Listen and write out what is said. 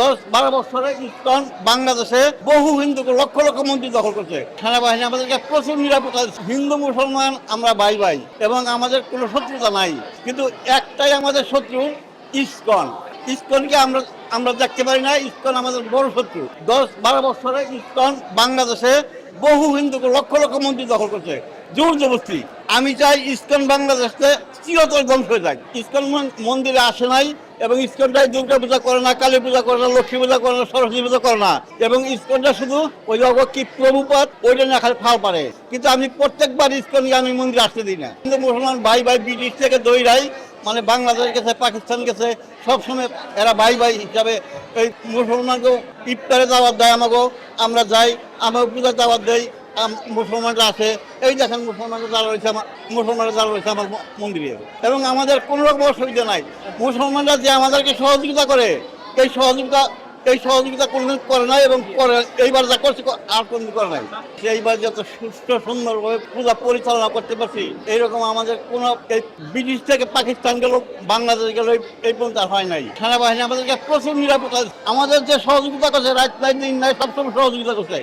দশ বারো বছরে ইস্কন বাংলাদেশে বহু হিন্দুকে লক্ষ লক্ষ মন্দির দখল করছে। সেনাবাহিনী আমাদেরকে প্রচুর নিরাপত্তা। হিন্দু মুসলমান আমরা ভাই ভাই এবং আমাদের কোনো শত্রুতা নাই। কিন্তু একটাই আমাদের শত্রু ইস্কন। ইস্কনকে আমরা আমরা দেখতে পারি না, ইস্কন আমাদের বড় শত্রু। দশ বারো বছরে ইস্কন বাংলাদেশে বহু হিন্দুকে লক্ষ লক্ষ মন্দির দখল করছে। জোর জবরদস্তি। আমি চাই ইস্কন বাংলাদেশে চিরতর ধ্বংস হয়ে যায় ইস্কন মন্দিরে আসে নাই এবং ইস্কনটাই দুর্গা পূজা করে না, কালী পূজা করে না, লক্ষ্মী পূজা করে না, সরস্বতী পূজা করে না। এবং ইস্কনটা শুধু ওই কি প্রভুপাত ওইটা না খালি ফাল পারে কিন্তু আমি প্রত্যেকবার ইস্কনকে আমি মন্দিরে আসতে দিই না। কিন্তু মুসলমান ভাই ভাই ব্রিটিশ থেকে দৈরাই মানে বাংলাদেশ গেছে, পাকিস্তান গেছে, সবসময় এরা ভাই ভাই হিসাবে এই মুসলমানকেও ইফতারে দাওয়াত দেয় আমাকেও। আমরা যাই আমরা পূজা দাওয়াত আম- মুসলমানরা আছে, এই দেখেন মুসলমানরা যারা রয়েছে আমার মুসলমানরা যারা রয়েছে আমার মন্দিরে। এবং আমাদের কোনো রকম অসুবিধা নাই। মুসলমানরা যে আমাদেরকে সহযোগিতা করে, এই সহযোগিতা এই সহযোগিতা কোনোদিন করে নাই এবং করে, এইবার যা করছে আর কোনদিন করে নাই। সেইবার যত সুস্থ সুন্দরভাবে পূজা পরিচালনা করতে পারছি, এইরকম আমাদের কোনো, এই ব্রিটিশ থেকে পাকিস্তান গেল, বাংলাদেশ গেল, এই- পর্যন্ত হয় নাই। সেনাবাহিনী আমাদেরকে প্রচুর নিরাপত্তা আমাদের যে সহযোগিতা করছে রাত নাই দিন নাই, সবসময় সহযোগিতা করছে।